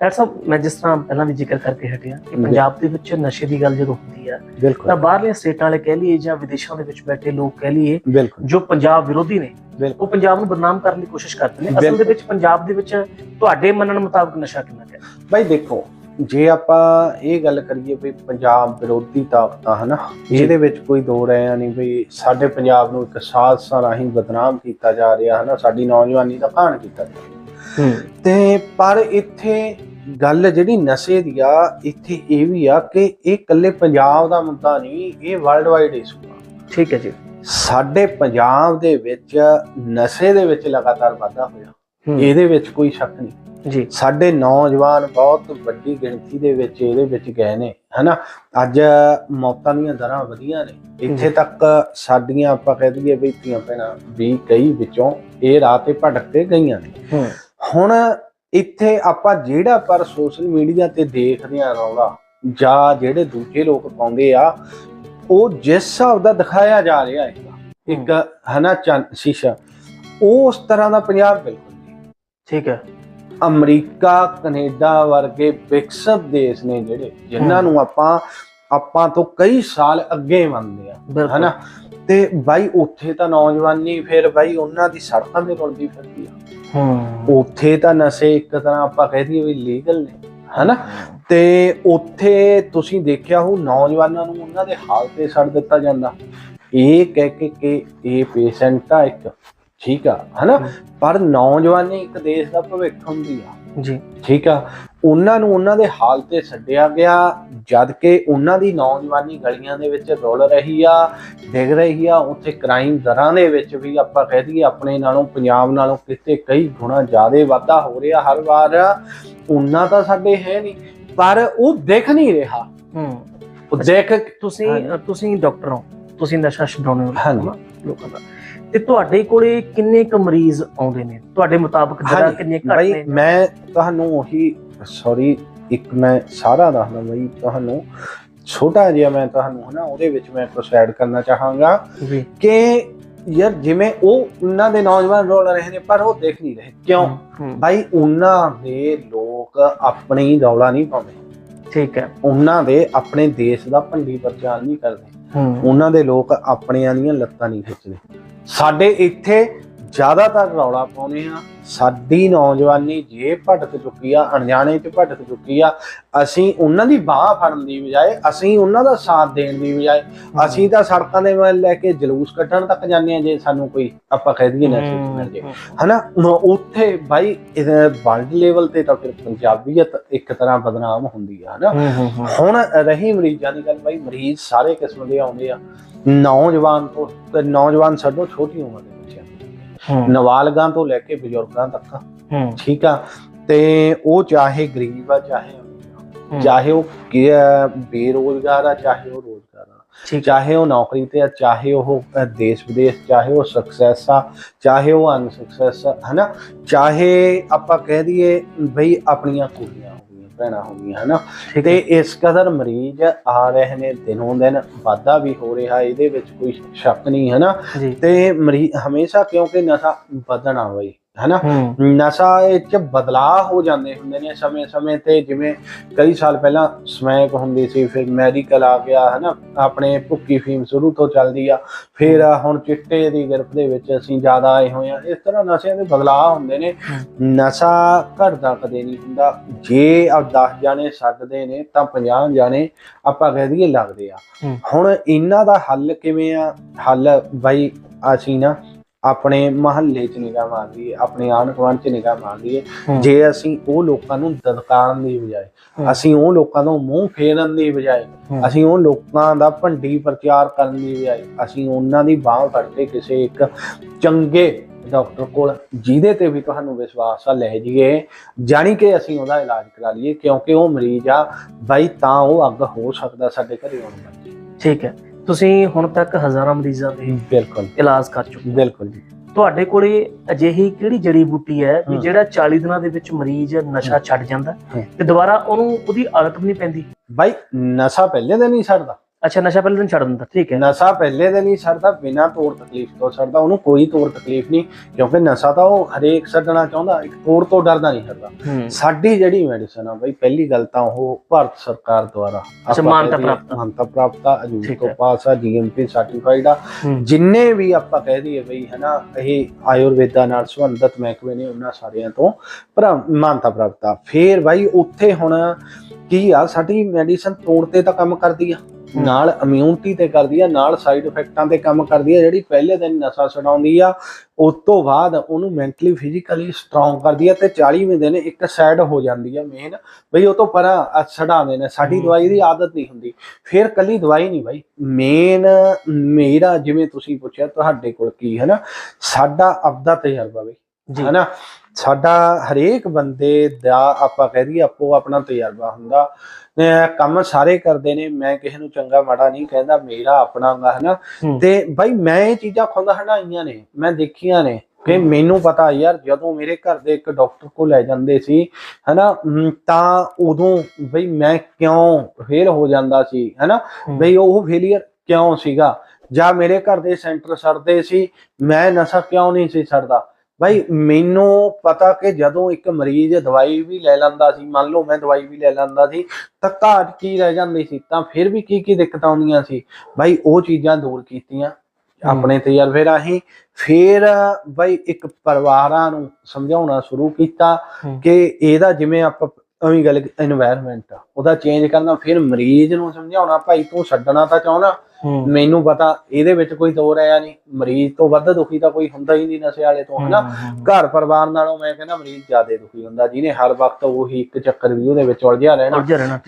Doctor ਸਾਹਿਬ ਮੈਂ ਜਿਸ ਤਰ੍ਹਾਂ ਪਹਿਲਾਂ ਵੀ ਜ਼ਿਕਰ ਕਰਕੇ ਹਟਿਆ ਕਿ ਪੰਜਾਬ ਦੇ ਵਿੱਚ ਨਸ਼ੇ ਦੀ ਗੱਲ ਜਦੋਂ ਹੁੰਦੀ ਹੈ ਤਾਂ ਬਾਹਰਲੀਆਂ ਸਟੇਟਾਂ ਵਾਲੇ ਕਹਿ ਲਈਏ ਜਾਂ ਵਿਦੇਸ਼ਾਂ ਦੇ ਵਿੱਚ ਬੈਠੇ ਲੋਕ ਕਹਿ ਲਈਏ ਜੋ ਪੰਜਾਬ ਵਿਰੋਧੀ ਨੇ ਉਹ ਪੰਜਾਬ ਨੂੰ ਬਦਨਾਮ ਕਰਨ ਦੀ ਕੋਸ਼ਿਸ਼ ਕਰਦੇ ਨੇ। ਅਸਲ। ਦੇ ਵਿੱਚ ਪੰਜਾਬ ਦੇ ਵਿੱਚ ਤੁਹਾਡੇ ਮੰਨਣ ਮੁਤਾਬਕ ਨਸ਼ਾ ਕਿੰਨਾ ਹੈ? ਬਾਈ ਦੇਖੋ ਜੇ ਆਪਾਂ ਇਹ ਗੱਲ ਕਰੀਏ ਵੀ ਪੰਜਾਬ ਵਿਰੋਧੀ ਤਾਕਤਾਂ ਹਨਾ ਇਹਦੇ ਵਿੱਚ ਕੋਈ ਦੋ ਰਹਿਆ ਨਹੀਂ ਵੀ ਸਾਡੇ ਪੰਜਾਬ ਨੂੰ ਇੱਕ ਸਾਜ਼ਸਾਂ ਰਾਹੀਂ ਬਦਨਾਮ ਕੀਤਾ ਜਾ ਰਿਹਾ ਹਨਾ ਸਾਡੀ ਨੌਜਵਾਨੀ ਦਾ ਘਾਣ ਕੀਤਾ ਜਾ ਰਿਹਾ। ਹੂੰ। ਤੇ ਪਰ ਇੱਥੇ ਗੱਲ ਜਿਹੜੀ ਨਸ਼ੇ ਦੀ ਆ ਇੱਥੇ ਇਹ ਵੀ ਆ ਕਿ ਇਹ ਇਕੱਲੇ ਪੰਜਾਬ ਦਾ ਮੁੱਦਾ ਨਹੀਂ ਇਹ ਵਰਲਡ ਵਾਈਡ ਇਸ਼ੂ ਆ। ਠੀਕ ਹੈ ਜੀ। ਸਾਡੇ ਪੰਜਾਬ ਦੇ ਵਿੱਚ ਨਸ਼ੇ ਦੇ ਵਿੱਚ ਲਗਾਤਾਰ ਵਾਧਾ ਹੋਇਆ। ਇਹਦੇ ਵਿੱਚ ਕੋਈ ਸ਼ੱਕ ਨਹੀਂ। ਜੀ। ਸਾਡੇ ਨੌਜਵਾਨ ਬਹੁਤ ਵੱਡੀ ਗਿਣਤੀ ਦੇ ਵਿੱਚ ਇਹਦੇ ਵਿੱਚ ਗਏ ਨੇ ਹਨਾ? ਅੱਜ ਮੌਤਾਂ ਦੀਆਂ ਦਰਾਂ ਵਧੀਆਂ ਨੇ। ਇੱਥੇ। ਤੱਕ ਸਾਡੀਆਂ ਆਪਾਂ ਕਹਿ ਦਈਏ ਵੀ ਧੀਆਂ ਭੈਣਾਂ ਵੀ ਕਈ ਵਿੱਚੋਂ ਇਹ ਰਾਹ ਤੇ ਭਟਕ ਕੇ ਗਈਆਂ ਨੇ। ਹੁਣ ਇੱਥੇ ਆਪਾਂ ਜਿਹੜਾ ਪਰ ਸੋਸ਼ਲ ਮੀਡੀਆ ਤੇ ਦੇਖਦੇ ਆ ਰੌਲਾ ਜਾਂ ਜਿਹੜੇ ਦੂਜੇ ਲੋਕ ਪਾਉਂਦੇ ਆ ਉਹ ਜਿਸ ਹਿਸਾਬ ਦਾ ਦਿਖਾਇਆ ਜਾ ਰਿਹਾ ਹੈ ਇੱਕ ਹਨਾ ਚੰਨ ਸ਼ੀਸ਼ਾ ਉਸ ਤਰ੍ਹਾਂ ਦਾ ਪੰਜਾਬ ਬਿਲਕੁਲ ਨਹੀਂ। ਠੀਕ ਹੈ। ਅਮਰੀਕਾ ਕੈਨੇਡਾ ਵਰਗੇ ਵਿਕਸਿਤ ਦੇਸ਼ ਨੇ ਜਿਹੜੇ ਜਿਨ੍ਹਾਂ। ਨੂੰ ਆਪਾਂ ਆਪਾਂ ਤੋਂ ਕਈ ਸਾਲ ਅੱਗੇ ਮੰਨਦੇ ਆ ਹਨਾ ਤੇ ਬਾਈ ਉੱਥੇ ਤਾਂ ਨੌਜਵਾਨੀ ਫਿਰ ਬਾਈ ਉਹਨਾਂ ਦੀ ਸੜਕਾਂ ਤੇ ਰੁਲਦੀ ਫਿਰਦੀ ਆ। ਹੂੰ। ਉੱਥੇ ਤਾਂ ਨਸ਼ੇ ਇੱਕ ਤਰ੍ਹਾਂ ਆਪਾਂ ਕਹਿ ਦਈਏ ਵੀ ਲੀਗਲ ਨੇ ਹਨਾ? ਤੇ ਉੱਥੇ ਤੁਸੀਂ ਦੇਖਿਆ ਹੋ ਨੌਜਵਾਨਾਂ ਨੂੰ ਉਹਨਾਂ ਦੇ ਹਾਲ ਤੇ ਛੱਡ ਦਿੱਤਾ ਜਾਂਦਾ। ਇਹ ਕਹਿ ਕੇ ਕਿ ਇਹ ਪੇਸ਼ੈਂਟ ਆ ਇੱਕ ਠੀਕ ਆ ਹਨਾ। ਪਰ ਨੌਜਵਾਨੀ ਇੱਕ ਦੇਸ਼ ਦਾ ਭਵਿੱਖ ਹੁੰਦੀ ਆ। ਜੀ। ਠੀਕ ਆ? ਉਹਨਾਂ ਨੂੰ ਉਹਨਾਂ ਦੇ ਹਾਲ ਤੇ ਛੱਡਿਆ ਗਿਆ ਜਦ ਕਿ ਉਹਨਾਂ ਦੀ ਨੌਜਵਾਨੀ ਗਲੀਆਂ ਦੇ ਵਿੱਚ ਰੁਲ ਰਹੀ ਆ ਡਿੱਗ ਰਹੀ ਆ। ਉੱਥੇ ਕ੍ਰਾਈਮ ਦਰਾਂ ਦੇ ਵਿੱਚ ਵੀ ਆਪਾਂ ਕਹਿ ਦਈਏ ਆਪਣੇ ਨਾਲੋਂ ਪੰਜਾਬ ਨਾਲੋਂ ਕਿਤੇ ਕਈ ਗੁਣਾ ਜ਼ਿਆਦਾ ਵਾਧਾ ਹੋ ਰਿਹਾ ਹਰ ਵਾਰ। ਉਹਨਾਂ ਤਾਂ ਸਾਡੇ ਹੈ ਨਹੀਂ ਪਰ ਉਹ ਦਿਖ ਨਹੀਂ ਰਿਹਾ। ਹੂੰ। ਉਹ ਦੇਖ ਤੁਸੀਂ। ਤੁਸੀਂ ਡਾਕਟਰ ਹੋ ਤੁਸੀਂ ਨਸ਼ਾ ਛਡਾਉਣੇ ਹੋ ਹਾਂਜੀ। ਲੋਕਾਂ ਦਾ। ਤੇ ਤੁਹਾਡੇ ਕੋਲੇ ਕਿੰਨੇ ਕੁ ਮਰੀਜ਼ ਆਉਂਦੇ ਨੇ? ਤੁਹਾਡੇ ਮੁਤਾਬਕ ਜਰਾ ਹਾਂਜੀ, ਕਿੰਨੇ ਘੱਟ ਨੇ? ਮੈਂ ਤੁਹਾਨੂੰ ਉਹੀ ਸੌਰੀ ਇੱਕ ਮੈਂ ਸਾਰਾ ਦੱਸਦਾ ਬਈ ਤੁਹਾਨੂੰ ਛੋਟਾ ਜਿਹਾ ਮੈਂ ਤੁਹਾਨੂੰ ਹਨਾ ਉਹਦੇ ਵਿੱਚ ਮੈਂ ਕੁਝ ਐਡ ਕਰਨਾ ਚਾਹਾਂਗਾ ਕਿ ਯਾਰ ਜਿਵੇਂ ਉਹ ਉਹਨਾਂ ਦੇ ਨੌਜਵਾਨ ਰੋਲ ਰਹੇ ਨੇ ਪਰ ਉਹ ਦੇਖ ਨਹੀਂ ਰਹੇ। ਕਿਉਂ? ਭਾਈ ਉਹਨਾਂ ਦੇ ਲੋਕ ਆਪਣੀ ਰੌਲਾ ਨਹੀਂ ਪਾਉਂਦੇ। ਠੀਕ ਹੈ। ਉਹਨਾਂ ਦੇ ਆਪਣੇ ਦੇਸ਼ ਦਾ ਭੰਡੀ ਪ੍ਰਚਾਰ ਨਹੀਂ ਕਰਦੇ। ਉਹਨਾਂ ਦੇ ਲੋਕ ਆਪਣੀਆਂ ਦੀਆਂ ਲੱਤਾਂ ਨਹੀਂ ਖਿੱਚਦੇ। ਸਾਡੇ ਇੱਥੇ ਜ਼ਿਆਦਾਤਰ ਰੌਲਾ ਪਾਉਂਦੇ ਆ ਸਾਡੀ ਨੌਜਵਾਨੀ ਜੇ ਭਟਕ ਚੁੱਕੀ ਆ ਅਣਜਾਣੇ ਚ ਭਟਕ ਚੁੱਕੀ ਆ ਅਸੀਂ ਉਹਨਾਂ ਦੀ ਬਾਹ ਫੜਨ ਦੀ ਬਜਾਏ ਅਸੀਂ ਉਹਨਾਂ ਦਾ ਸਾਥ ਦੇਣ ਦੀ ਬਜਾਏ ਅਸੀਂ ਤਾਂ ਸੜਕਾਂ ਦੇ ਵੱਲ ਲੈ ਕੇ ਜਲੂਸ ਕੱਢਣ ਤੱਕ ਜਾਂਦੇ ਆ ਜੇ ਸਾਨੂੰ ਕੋਈ ਆਪਾਂ ਕਹਿ ਦਈਏ ਚ ਮਿਲ ਜੇ। ਹਨਾ? ਉੱਥੇ ਬਾਈ ਵਰਲਡ ਲੈਵਲ ਤੇ ਤਾਂ ਫਿਰ ਪੰਜਾਬੀਅਤ ਇੱਕ ਤਰ੍ਹਾਂ ਬਦਨਾਮ ਹੁੰਦੀ ਆ ਹਨਾ? ਹੁਣ ਰਹੀ ਮਰੀਜ਼ਾਂ ਦੀ ਗੱਲ ਬਾਈ ਮਰੀਜ਼ ਸਾਰੇ ਕਿਸਮ ਦੇ ਆਉਂਦੇ ਆ। ਨੌਜਵਾਨ ਤੋਂ ਨੌਜਵਾਨ ਛੱਡੋ ਛੋਟੀ ਉਮਰ ਦੇ। ਨਾਬਾਲਗਾਂ ਤੋਂ ਲੈ ਕੇ ਬਜ਼ੁਰਗਾਂ ਤੱਕ। ਠੀਕ ਆ? ਤੇ ਉਹ ਚਾਹੇ ਗਰੀਬ ਆ ਚਾਹੇ ਚਾਹੇ ਉਹ ਬੇਰੋਜ਼ਗਾਰ ਆ ਚਾਹੇ ਉਹ ਰੋਜ਼ਗਾਰ ਆ। ਚਾਹੇ ਉਹ ਨੌਕਰੀ ਤੇ ਆ ਚਾਹੇ ਉਹ ਦੇਸ਼ ਵਿਦੇਸ਼ ਚਾਹੇ ਉਹ ਸਕਸੈਸ ਆ ਚਾਹੇ ਉਹ ਅਨਸਕਸੈਸ ਆ ਹਨਾ? ਚਾਹੇ ਆਪਾਂ ਕਹਿ ਦਈਏ ਬਈ ਆਪਣੀਆਂ ਕੁੜੀਆਂ ਭੈਣਾਂ ਹੋ ਗਈਆਂ ਹਨਾ ਤੇ ਇਸ ਕਦਰ ਮਰੀਜ਼ ਆ ਰਹੇ ਨੇ ਦਿਨੋਂ ਦਿਨ ਵਾਧਾ ਵੀ ਹੋ ਰਿਹਾ ਇਹਦੇ ਵਿੱਚ ਕੋਈ ਸ਼ੱਕ ਨਹੀਂ ਹੈ ਨਾ ਜੀ। ਤੇ ਮਰੀਜ਼ ਹਮੇਸ਼ਾ ਕਿਉਂਕਿ ਨਸ਼ਾ ਵਧਣਾ ਬਈ। ਹੈ ਨਾ ਹੂੰ। ਨਸ਼ਾ ਇਹ ਚ ਬਦਲਾਅ ਹੋ ਜਾਂਦੇ ਹੁੰਦੇ ਨੇ ਸਮੇਂ ਸਮੇਂ ਤੇ ਜਿਵੇਂ ਕਈ ਸਾਲ ਪਹਿਲਾਂ ਸਮੈਕ ਹੁੰਦੀ ਸੀ ਫਿਰ ਮੈਡੀਕਲ ਆ ਗਿਆ ਹੈ ਨਾ ਆਪਣੇ ਭੁੱਕੀ ਫੀਮ ਸ਼ੁਰੂ ਤੋਂ ਚੱਲਦੀ ਆ ਫਿਰ ਹੁਣ ਚਿੱਟੇ ਦੀ ਗਿਰਫ ਦੇ ਵਿੱਚ ਅਸੀਂ ਜ਼ਿਆਦਾ ਆਏ ਹੋਏ ਆ। ਇਸ ਤਰ੍ਹਾਂ ਨਸ਼ਿਆਂ ਦੇ ਬਦਲਾਅ ਹੁੰਦੇ ਨੇ। ਨਸ਼ਾ ਘਟਦਾ ਕਦੇ ਨਹੀਂ ਹੁੰਦਾ। ਜੇ ਆ 10 ਜਾਣੇ ਛੱਡਦੇ ਨੇ ਤਾਂ 50 ਜਾਣੇ ਆਪਾਂ ਕਹਿ ਦਈਏ ਲੱਗਦੇ ਆ। ਹੁਣ ਇਹਨਾਂ ਦਾ ਹੱਲ ਕਿਵੇਂ ਆ? ਹੱਲ ਬਾਈ ਅਸੀਂ ਨਾ ਆਪਣੇ ਮਹੱਲੇ 'ਚ ਨਿਗਾਹ ਮਾਰ ਲਈਏ ਆਪਣੇ ਆਂਢ ਗੁਆਂਢ 'ਚ ਨਿਗਾਹ ਮਾਰ ਲਈਏ ਜੇ ਅਸੀਂ ਉਹ ਲੋਕਾਂ ਨੂੰ ਦਦਕਾਰਨ ਦੀ ਬਜਾਏ। ਅਸੀਂ ਉਹ ਲੋਕਾਂ ਨੂੰ ਮੂੰਹ ਫੇਰਨ ਦੀ ਬਜਾਏ। ਅਸੀਂ ਉਹ ਲੋਕਾਂ ਦਾ ਭੰਡੀ ਪ੍ਰਚਾਰ ਕਰਨ ਦੀ ਬਜਾਏ ਅਸੀਂ ਉਹਨਾਂ ਦੀ ਬਾਹ ਫੜ ਕੇ ਕਿਸੇ ਇੱਕ ਚੰਗੇ ਡਾਕਟਰ ਕੋਲ ਜਿਹਦੇ ਤੇ ਵੀ ਤੁਹਾਨੂੰ ਵਿਸ਼ਵਾਸ ਆ ਲੈ ਜਾਈਏ ਜਾਣੀ ਕਿ ਅਸੀਂ ਉਹਦਾ ਇਲਾਜ ਕਰਾ ਲਈਏ ਕਿਉਂਕਿ ਉਹ ਮਰੀਜ਼ ਆ ਬਾਈ ਤਾਂ ਉਹ ਅੱਗ ਹੋ ਸਕਦਾ ਸਾਡੇ ਘਰੇ ਆਉਣ ਦਾ ਠੀਕ ਹੈ ਤੁਸੀਂ ਹੁਣ ਤੱਕ ਹਜ਼ਾਰਾਂ ਮਰੀਜ਼ਾਂ ਦੇ ਬਿਲਕੁਲ ਇਲਾਜ ਕਰ ਚੁੱਕੇ ਹੋ। ਬਿਲਕੁਲ ਜੀ ਤੁਹਾਡੇ ਕੋਲੇ ਅਜਿਹੀ ਕਿਹੜੀ ਜੜੀ ਬੂਟੀ ਹੈ ਵੀ। ਜਿਹੜਾ 40 ਦਿਨਾਂ ਦੇ ਵਿੱਚ ਮਰੀਜ਼ ਨਸ਼ਾ। ਛੱਡ ਜਾਂਦਾ। ਤੇ ਦੁਬਾਰਾ ਉਹਨੂੰ ਉਹਦੀ ਆਦਤ ਨਹੀਂ ਪੈਂਦੀ ਬਾਈ ਨਸ਼ਾ ਪਹਿਲੇ ਦਿਨ ਨਹੀਂ ਛੱਡਦਾ ਅੱਛਾ ਨਸ਼ਾ ਪਹਿਲੇ ਦਿਨ ਛੱਡ ਦਿੰਦਾ ਠੀਕ ਹੈ ਨਸ਼ਾ ਪਹਿਲੇ ਦਿਨ ਹੀ ਛੱਡਦਾ ਬਿਨਾਂ ਤੋੜ ਤਕਲੀਫ ਤੋਂ ਛੱਡਦਾ ਉਹਨੂੰ ਕੋਈ ਤੋੜ ਤਕਲੀਫ ਨਹੀਂ ਕਿਉਂਕਿ ਨਸ਼ਾ ਤਾਂ ਉਹ ਹਰੇਕ ਛੱਡਣਾ ਚਾਹੁੰਦਾ ਇੱਕ ਤੋੜ ਤੋਂ ਡਰਦਾ ਨਹੀਂ ਛੱਡਦਾ ਸਾਡੀ ਜਿਹੜੀ ਮੈਡੀਸਨ ਆ ਬਈ ਪਹਿਲੀ ਗੱਲ ਤਾਂ ਉਹ ਭਾਰਤ ਸਰਕਾਰ ਦੁਆਰਾ ਮਾਨਤਾ ਪ੍ਰਾਪਤ। ਮਾਨਤਾ ਪ੍ਰਾਪਤ ਆ ਅਜੂਬ ਤੋਂ। ਪਾਸ ਆ ਜੀਐਮਪੀ ਸਰਟੀਫਾਈਡ ਆ ਜਿੰਨੇ ਵੀ ਆਪਾਂ ਕਹਿ ਦਈਏ ਬਈ ਹਨਾ ਇਹ ਆਯੁਰਵੇਦਾ ਨਾਲ ਸੰਬੰਧਿਤ ਮਹਿਕਮੇ ਨੇ ਉਹਨਾਂ ਸਾਰਿਆਂ ਤੋਂ ਪਰ ਮਾਨਤਾ ਪ੍ਰਾਪਤ ਆ ਫੇਰ ਬਾਈ ਉੱਥੇ ਹੁਣ ਕੀ ਆ ਸਾਡੀ ਮੈਡੀਸਨ ਤੋੜ ਤੇ ਤਾਂ ਕੰਮ ਕਰਦੀ ਆ। ਨਾਲ ਇਮਿਊਨਿਟੀ ਤੇ ਕਰਦੀ ਆ ਨਾਲ ਸਾਈਡ ਇਫੈਕਟਾਂ ਤੇ ਕੰਮ ਕਰਦੀ ਆ ਜਿਹੜੀ ਪਹਿਲੇ ਦਿਨ ਨਸ਼ਾ ਛਡਾਉਂਦੀ ਆ ਉਸ ਤੋਂ ਬਾਅਦ ਉਹਨੂੰ ਮੈਂਟਲੀ ਫਿਜ਼ੀਕਲੀ ਸਟਰੋਂਗ ਕਰਦੀ ਆ ਤੇ 40ਵੇਂ ਦਿਨ ਇੱਕ ਸਾਈਡ ਹੋ ਜਾਂਦੀ ਆ ਮੇਨ ਬਈ ਉਹ ਤੋਂ ਪਰਾਂ ਛਡਾਉਂਦੇ ਨੇ ਸਾਡੀ। ਦਵਾਈ ਦੀ ਆਦਤ ਨਹੀਂ ਹੁੰਦੀ। ਫਿਰ ਕੱਲੀ ਦਵਾਈ ਨਹੀਂ ਬਾਈ ਮੇਨ ਮੇਰਾ ਜਿਵੇਂ ਤੁਸੀਂ ਪੁੱਛਿਆ ਤੁਹਾਡੇ ਕੋਲ ਕੀ ਹੈ ਨਾ ਸਾਡਾ ਆਪਦਾ ਤਜਰਬਾ ਬਈ ਜੀ। ਹੈ ਨਾ? ਸਾਡਾ ਹਰੇਕ ਬੰਦੇ ਦਾ ਆਪਾਂ ਕਹਿ ਦਈਏ ਆਪੋ ਆਪਣਾ ਤਜਰਬਾ ਹੁੰਦਾ ਕੰਮ ਸਾਰੇ ਕਰਦੇ ਨੇ ਮੈਂ ਕਿਸੇ ਨੂੰ ਚੰਗਾ ਮਾੜਾ ਨਹੀਂ ਕਹਿੰਦਾ ਮੇਰਾ ਆਪਣਾ ਗਾ ਹੈ ਨਾ ਹੂੰ। ਤੇ ਬਾਈ ਮੈਂ ਇਹ ਚੀਜ਼ਾਂ ਖੁਦ ਹਟਾਈਆਂ ਨੇ ਮੈਂ ਦੇਖੀਆਂ ਨੇ ਕਿ। ਮੈਨੂੰ ਪਤਾ ਯਾਰ ਜਦੋਂ ਮੇਰੇ ਘਰ ਦੇ ਇੱਕ ਡਾਕਟਰ ਕੋਲ ਲੈ ਜਾਂਦੇ ਸੀ ਹਨਾ ਤਾਂ ਉਦੋਂ ਬਈ ਮੈਂ ਕਿਉਂ ਫੇਲ ਹੋ ਜਾਂਦਾ ਸੀ ਹਨਾ। ਬਈ ਉਹ ਫੇਲੀਅਰ ਕਿਉਂ ਸੀਗਾ ਜਾਂ ਮੇਰੇ ਘਰ ਦੇ ਸੈਂਟਰ ਸੜਦੇ ਸੀ ਮੈਂ ਨਸ਼ਾ ਕਿਉਂ ਨਹੀਂ ਸੀ ਛੱਡਦਾ ਭਾਈ ਮੈਨੂੰ ਪਤਾ ਕਿ ਜਦੋਂ ਇੱਕ ਮਰੀਜ਼ ਦਵਾਈ ਵੀ ਲੈ ਲੈਂਦਾ ਸੀ ਮੰਨ ਲਓ ਮੈਂ ਦਵਾਈ ਵੀ ਲੈ ਲੈਂਦਾ ਸੀ ਤਾਂ ਘਾਟ ਕੀ ਰਹਿ ਜਾਂਦੀ ਸੀ ਤਾਂ ਫਿਰ ਵੀ ਕੀ ਕੀ ਦਿੱਕਤਾਂ ਆਉਂਦੀਆਂ ਸੀ ਭਾਈ ਉਹ ਚੀਜ਼ਾਂ ਦੂਰ ਕੀਤੀਆਂ। ਆਪਣੇ ਤਜਰਬੇ ਰਾਹੀਂ ਫਿਰ ਭਾਈ ਇੱਕ ਪਰਿਵਾਰਾਂ ਨੂੰ ਸਮਝਾਉਣਾ ਸ਼ੁਰੂ ਕੀਤਾ। ਕਿ ਇਹਦਾ ਜਿਵੇਂ ਆਪਾਂ ਅਵੀਂ ਗੱਲ এনवायरमेंट ਆ। ਉਹਦਾ ਚੇਂਜ ਕਰਨਾ ਫਿਰ ਮਰੀਜ਼ ਨੂੰ ਸਮਝਾਉਣਾ ਭਾਈ ਤੂੰ ਛੱਡਣਾ ਤਾਂ ਚਾਹਣਾ ਮੈਨੂੰ ਪਤਾ ਇਹਦੇ ਵਿੱਚ ਕੋਈ ਦੋ ਰਾਇਆ ਨਹੀਂ। ਮਰੀਜ਼ ਤੋਂ ਵੱਧ ਦੁਖੀ ਤਾਂ ਕੋਈ ਹੁੰਦਾ ਹੀ ਨਹੀਂ ਨਸ਼ੇ ਵਾਲੇ ਤੋਂ ਹਨਾ? ਘਰ ਪਰਿਵਾਰ ਨਾਲੋਂ ਮੈਂ ਕਹਿੰਦਾ ਮਰੀਜ਼ ਜ਼ਿਆਦਾ ਦੁਖੀ ਹੁੰਦਾ। ਜਿਹਨੇ ਹਰ ਵਕਤ ਉਹੀ ਇੱਕ ਚੱਕਰ ਵੀ ਉਹਦੇ ਵਿੱਚ ਉਲਝਿਆ ਰਹਿਣਾ।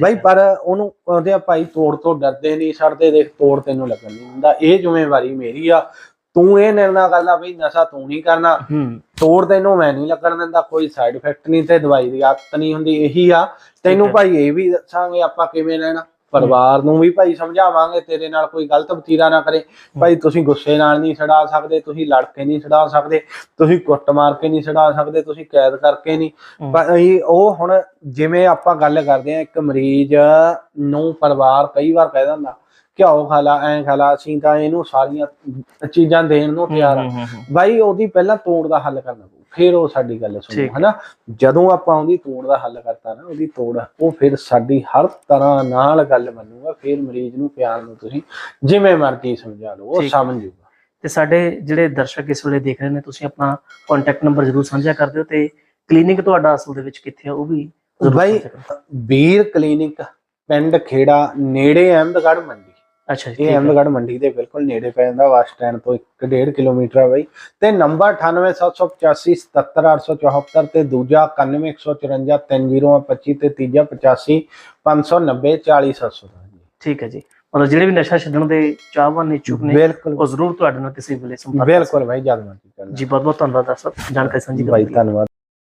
ਭਾਈ ਪਰ ਉਹਨੂੰ ਉਹਦੇ ਭਾਈ ਤੋੜ ਤੋਂ ਡਰਦੇ ਨਹੀਂ ਛੱਡਦੇ ਦੇਖ ਤੋੜ ਤੈਨੂੰ ਲੱਗਣ ਨਹੀਂ ਹੁੰਦਾ ਇਹ ਜ਼ਿੰਮੇਵਾਰੀ ਮੇਰੀ ਆ। ਤੂੰ ਇਹ ਨਿਰਣਾ ਕਰਨਾ ਵੀ ਨਸ਼ਾ ਤੂੰ ਨਹੀਂ ਕਰਨਾ। ਤੋੜ ਤੈਨੂੰ ਮੈਂ ਨਹੀਂ ਲੱਗਣ ਦਿੰਦਾ ਕੋਈ ਸਾਈਡ ਇਫੈਕਟ ਨਹੀਂ ਤੇ ਦਵਾਈ ਦੀ ਆਦਤ ਨਹੀਂ ਹੁੰਦੀ ਇਹੀ ਆ ਤੈਨੂੰ। ਭਾਈ ਇਹ ਵੀ ਦੱਸਾਂਗੇ ਆਪਾਂ ਕਿਵੇਂ ਰਹਿਣਾ ਪਰਿਵਾਰ ਨੂੰ ਵੀ ਭਾਈ ਸਮਝਾਵਾਂਗੇ ਤੇਰੇ ਨਾਲ ਕੋਈ ਗਲਤ ਵਤੀਰਾ ਨਾ ਕਰੇ ਭਾਈ ਤੁਸੀਂ ਗੁੱਸੇ ਨਾਲ ਨਹੀਂ ਛਡਾ ਸਕਦੇ ਤੁਸੀਂ ਲੜ ਕੇ ਨਹੀਂ ਛਡਾ ਸਕਦੇ ਤੁਸੀਂ ਕੁੱਟ ਮਾਰ ਕੇ ਨਹੀਂ ਛਡਾ ਸਕਦੇ ਤੁਸੀਂ ਕੈਦ ਕਰਕੇ ਨਹੀਂ। ਭਾਈ ਉਹ ਹੁਣ ਜਿਵੇਂ ਆਪਾਂ ਗੱਲ ਕਰਦੇ ਆ ਇੱਕ ਮਰੀਜ਼ ਨੂੰ ਪਰਿਵਾਰ ਕਈ ਵਾਰ ਕਹਿ ਦਿੰਦਾ ਘਿਓ ਖਾ ਲਾ ਐਂ ਖਾ ਲਾ ਅਸੀਂ ਤਾਂ ਇਹਨੂੰ ਸਾਰੀਆਂ ਚੀਜ਼ਾਂ ਦੇਣ ਨੂੰ ਤਿਆਰ ਆ। ਬਾਈ ਉਹਦੀ ਪਹਿਲਾਂ ਤੋੜ ਦਾ ਹੱਲ ਕਰਨਾ ਪਊ ਫਿਰ ਉਹ ਸਾਡੀ ਗੱਲ ਸੁਣੋ। ਹਨਾ ਜਦੋਂ ਆਪਾਂ ਉਹਦੀ ਤੋੜ ਦਾ ਹੱਲ ਕਰਤਾ ਨਾ ਉਹਦੀ ਤੋੜ ਉਹ ਫਿਰ ਸਾਡੀ ਹਰ ਤਰ੍ਹਾਂ ਨਾਲ ਗੱਲ ਮੰਨੂਗਾ ਫਿਰ ਮਰੀਜ਼ ਨੂੰ ਪਿਆਰ ਨੂੰ ਤੁਸੀਂ ਜਿਵੇਂ ਮਰਜ਼ੀ ਸਮਝਾ ਲਓ ਉਹ। ਸਮਝ ਜੂਗਾ ਤੇ ਸਾਡੇ ਜਿਹੜੇ ਦਰਸ਼ਕ ਇਸ ਵੇਲੇ ਦੇਖ ਰਹੇ ਨੇ ਤੁਸੀਂ ਆਪਣਾ ਕੰਟੈਕਟ ਨੰਬਰ ਜ਼ਰੂਰ ਸਾਂਝਾ ਕਰ ਦਿਓ ਤੇ ਕਲੀਨਿਕ ਤੁਹਾਡਾ ਅਸਲ ਦੇ ਵਿੱਚ ਕਿੱਥੇ ਆ ਉਹ ਵੀ ਬਾਈ। ਵੀਰ ਕਲੀਨਿਕ ਪਿੰਡ ਖੇੜਾ ਨੇੜੇ ਅਹਿਮਦਗੜ੍ਹ ਮੰਡੀ ਅੱਛਾ ਜੀ ਇਹ। ਅਹਿਮਦਗੜ੍ਹ ਮੰਡੀ ਦੇ ਬਿਲਕੁਲ ਨੇੜੇ ਪੈ ਜਾਂਦਾ ਬੱਸ ਸਟੈਂਡ ਤੋਂ 1.5 ਕਿਲੋਮੀਟਰ ਹੈ ਬਾਈ। ਤੇ ਨੰਬਰ 9878 77874 ਤੇ ਦੂਜਾ 9154 3025 ਤੇ ਤੀਜਾ 85 590 40700 ਠੀਕ ਹੈ ਜੀ। ਮਤਲਬ ਜਿਹੜੇ ਵੀ ਨਸ਼ਾ ਛੱਡਣ ਦੇ ਚਾਹਵਾਨ ਨੇ ਬਿਲਕੁਲ। ਉਹ ਜ਼ਰੂਰ ਤੁਹਾਡੇ ਨਾਲ ਕਿਸੇ ਵੇਲੇ ਸੰਪਰਕ ਬਿਲਕੁਲ ਭਾਈ ਜਦ ਮਰਜ਼ੀ ਕਰਨਾ। ਜੀ ਬਹੁਤ ਬਹੁਤ ਧੰਨਵਾਦ ਸਰ। ਜਾਣਕਾਰੀ ਸਾਂਝੀ ਕਰਨ ਲਈ। ਧੰਨਵਾਦ।